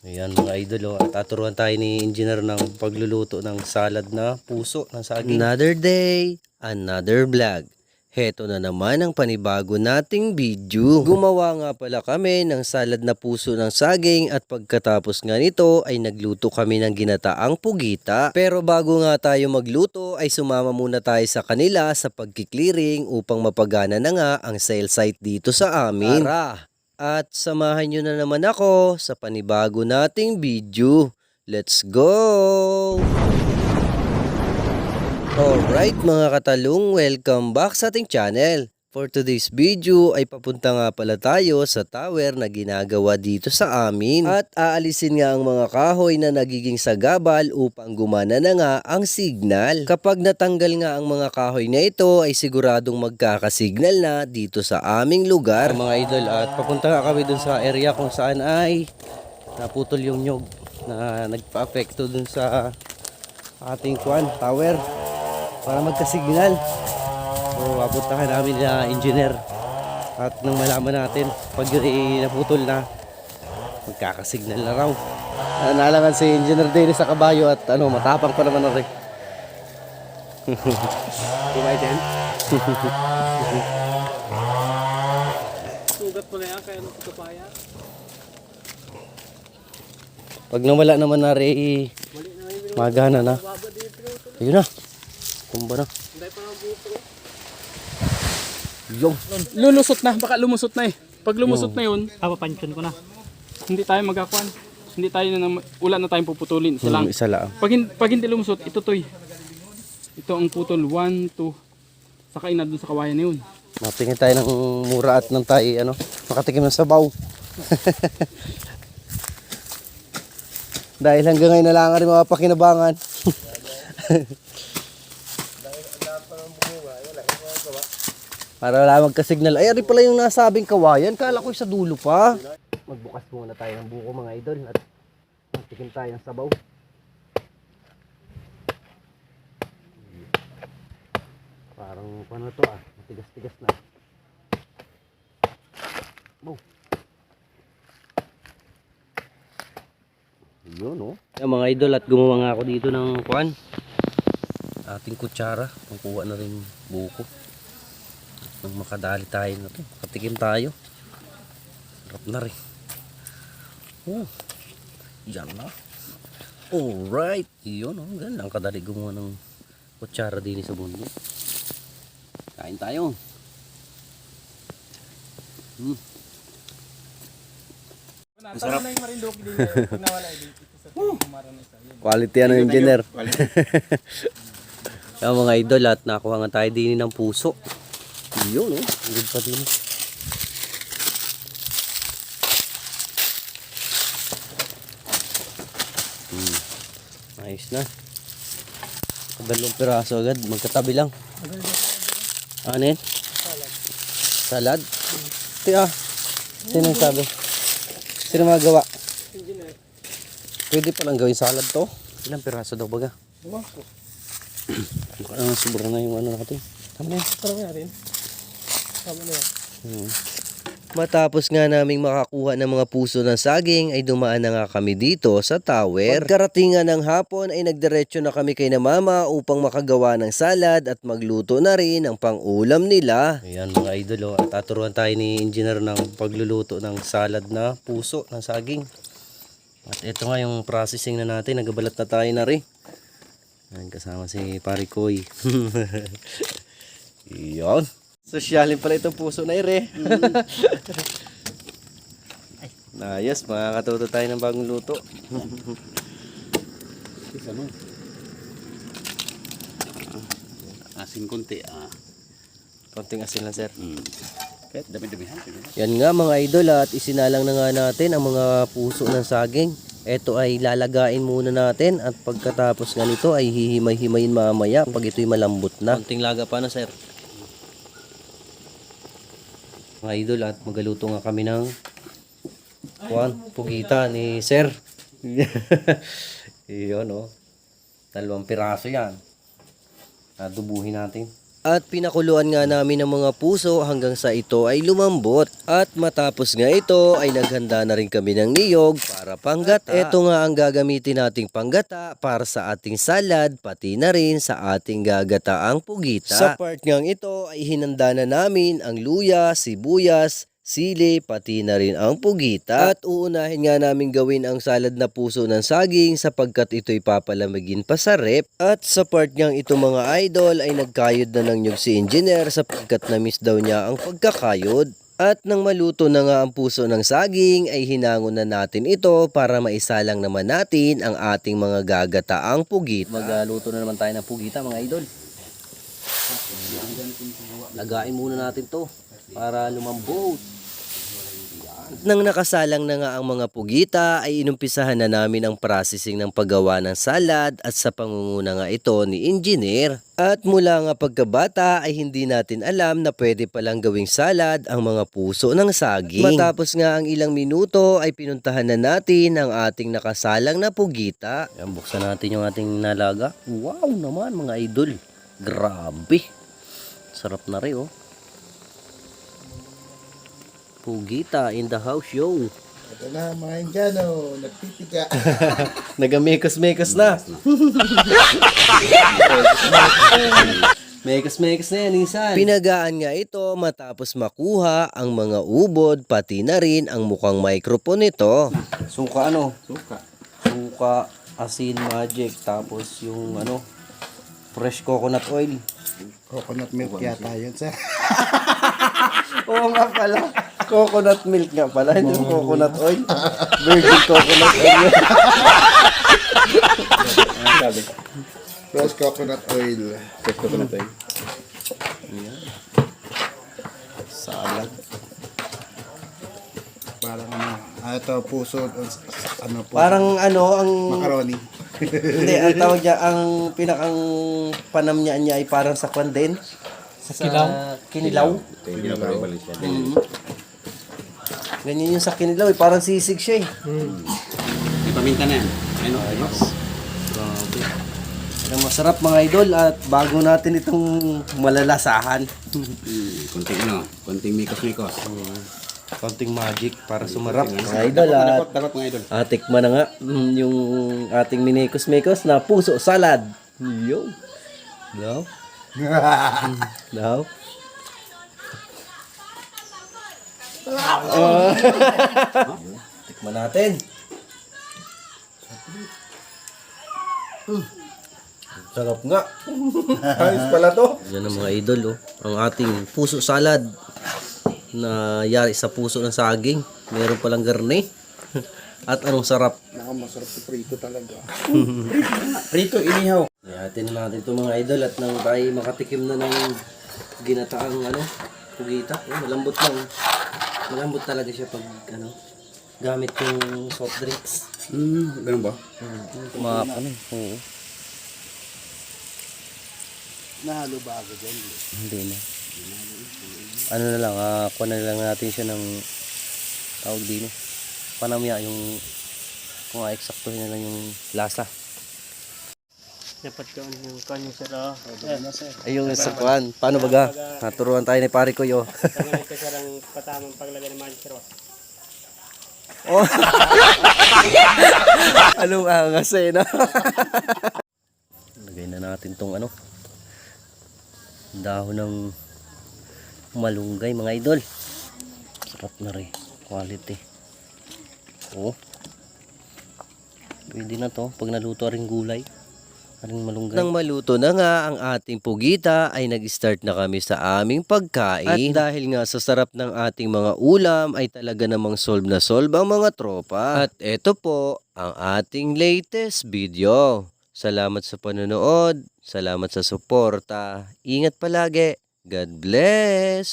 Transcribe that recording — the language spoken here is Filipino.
Ayan mga idol, oh. at aturuan tayo ni engineer ng pagluluto ng salad na puso ng saging. Another day, another vlog. Heto na naman ang panibago nating video. Gumawa nga pala kami ng salad na puso ng saging at pagkatapos nga nito ay nagluto kami ng ginataang pugita. Pero bago nga tayo magluto ay sumama muna tayo sa kanila sa pagkiklearing upang mapagana na nga ang sale site dito sa amin. Tara! At samahan nyo na naman ako sa panibago nating video. Let's go! Alright mga katalong, welcome back sa ating channel. For today's video ay papunta nga pala tayo sa tower na ginagawa dito sa amin. At aalisin nga ang mga kahoy na nagiging sagabal upang gumana na nga ang signal. Kapag natanggal nga ang mga kahoy na ito ay siguradong magkakasignal na dito sa aming lugar. Mga idol at papunta nga kami dun sa area kung saan ay naputol yung nyog na nagpa-apekto dun sa ating kwan, tower para magka-signal. So, apuntahan namin na engineer. At nang malaman natin, pag yun ay naputol na, magkakasignal na raw. Uh, nalangan si Engineer Dennis sa kabayo at ano, matapang pa naman na rin. Kumay din? Sugat mo na yan, kaya nung kapaya. Pag nawala naman na rin, magana na. Ayun na. Tumba na. Yung. Lulusot na, baka lumusot na eh. Pag lumusot na yun, Ah, papansyon ko na. hindi tayo magkakuan. Hindi tayo na, wala na tayong puputulin. Isa lang. Hmm, isa lang. Pag, hin- pag hindi lumusot, ito toy. Ito ang putol. One, two. Saka ina dun sa kawayan na yun. Matingin tayo ng mura at ng tayo, ano, makatikim ng sabaw. Dahil hanggang ngayon na lang rin mga pakinabangan. Para wala magka-signal. Ay, ari pala yung nasabing kawayan. Kala ko sa dulo pa. Magbukas muna tayo ng buko mga idol at magtikim tayo ng sabaw. Parang paano to ah, matigas-tigas na. Bow. Yun oh. Yung mga idol at gumawa nga ako dito ng kuan. Ating kutsara. Kukuha na rin buko. Nang makadali tayo na to. Katikim tayo. Sarap na rin. Oh. Yan na. Alright. Yun oh. Ganun lang kadali gumawa ng kutsara din sa mundo. Kain tayo. Hmm. Sarap. na yung marindoki din pag nawala dito sa kumaran isa. Quality ano engineer. Yung mga idol at nakuha nga tayo din ng puso. Yun oh. Ang good pa din. Hmm. Ayos na. Dalawang piraso agad. Magkatabi lang. Ano yun? Salad. Tiya. Sino ang sabi? Sino magawa? Pwede palang gawin salad to. Ilang piraso daw baga? Baka uh, sobra na yung ano natin. Tama na yan. Sarap natin. Tama na yan. Hmm. Matapos nga naming makakuha ng mga puso ng saging ay dumaan na nga kami dito sa tower. Pagkaratingan ng hapon ay nagdiretso na kami kay na mama upang makagawa ng salad at magluto na rin ang pang-ulam nila. Ayan mga idol, oh. at aturuan tayo ni engineer ng pagluluto ng salad na puso ng saging. At ito nga yung processing na natin, nagabalat na tayo na rin. Ayan, kasama si Parikoy. Iyon. Sosyalin pala itong puso na ire. Ayos, makakatuto tayo ng bagong luto. Isa no. Asin konti ah. Konting asin lang, sir. Hmm. Kahit dami-damihan. Yan nga mga idol at isinalang na nga natin ang mga puso ng saging. Ito ay lalagain muna natin at pagkatapos nga nito ay hihimay-himayin mamaya pag ito'y malambot na. Konting laga pa na, sir. Mga idol at magaluto nga kami ng kuan, pugita ni sir. Iyon oh. Dalawang piraso yan. Nadubuhin natin. At pinakuluan nga namin ng mga puso hanggang sa ito ay lumambot. At matapos nga ito ay naghanda na rin kami ng niyog para panggata. Ito nga ang gagamitin nating panggata para sa ating salad pati na rin sa ating gagataang pugita. Sa part ngang ito ay hinanda na namin ang luya, sibuyas, sili, pati na rin ang pugita. At uunahin nga namin gawin ang salad na puso ng saging sapagkat ito'y papalamigin pa sa rep. At sa part niyang ito mga idol ay nagkayod na ng nyug si engineer sapagkat na-miss daw niya ang pagkakayod. At nang maluto na nga ang puso ng saging ay hinangon na natin ito para maisalang naman natin ang ating mga gagataang pugita. Magluto na naman tayo ng pugita mga idol. Lagain muna natin to para lumambot. Nang nakasalang na nga ang mga pugita ay inumpisahan na namin ang processing ng paggawa ng salad at sa pangunguna nga ito ni engineer. At mula nga pagkabata ay hindi natin alam na pwede palang gawing salad ang mga puso ng saging. Matapos nga ang ilang minuto ay pinuntahan na natin ang ating nakasalang na pugita. Yan, buksan natin yung ating nalaga. Wow naman mga idol. Grabe. Sarap na rin oh. Pugita in the house yo. Ito na mga Indiano, nagpipiga. Nagamekos-mekos na. Mekos-mekos na yan, Nisan. Pinagaan nga ito matapos makuha ang mga ubod pati na rin ang mukhang microphone nito. Suka ano? Suka. Suka, asin magic, tapos yung ano, fresh coconut oil. Coconut milk yata yun, sir. Oo nga pala. Coconut milk nga pala. Hindi yung coconut oil. Virgin coconut oil. Fresh coconut oil. Fresh coconut oil. Salad. Parang ano, ah, ito puso, ano po, Parang ano, ang... macaroni. Hindi, ang tawag niya, ang pinakang panamnyaan niya ay parang sa kwan din. Sa, kinilaw? Kinilaw. Hindi na parang balik siya. Mhm. Ganyan yung sa kinilaw, eh, parang sisig siya eh. May paminta na yan. Ano? Ayos. Grabe. Ang masarap mga idol at bago natin itong malalasahan. Hmm, konting ano, konting mikos-mikos. Konting magic para sumarap. Mga idol at Dapat, dapat mga idol. atik man na nga mm, yung ating minikos-mikos na puso salad. Yo. Daw. Daw. Ah. Tikman natin. Hmm. Sarap nga. Ayos pala to. Yan ang mga idol oh. Ang ating puso salad na yari sa puso ng saging. Meron palang garne. At anong sarap. Naka masarap si prito talaga. Prito, inihaw. Ihatin na natin itong mga idol at nang tayo makatikim na ng ginataang ano, pugita. Eh, malambot lang. Malambot talaga siya pag ano, gamit yung soft drinks. Hmm, ganun ba? Mga ano, oo. Nahalo ba ako dyan? Hindi na. Ano na lang, ah, kuha na lang natin siya ng tawag din eh. Panamya yung kung eksaktuhin na lang yung lasa. Dapat ko yung sir ah. Ano na, sir? Ayun sa kuan. Paano baga? Naturuan tayo ni pare ko yo. Tangan ito sir ang patamang paglagay ng magic sir. oh. Anong angas eh, no? Lagay na natin tong ano. Dahon ng malunggay mga idol. Sarap na rin. Quality. Oh. Pwede na to pag naluto ring gulay. Aring malunggay. Nang maluto na nga ang ating pugita ay nag-start na kami sa aming pagkain. At dahil nga sa sarap ng ating mga ulam ay talaga namang solve na solve ang mga tropa. At eto po ang ating latest video. Salamat sa panonood. Salamat sa suporta. Ingat palagi. God bless!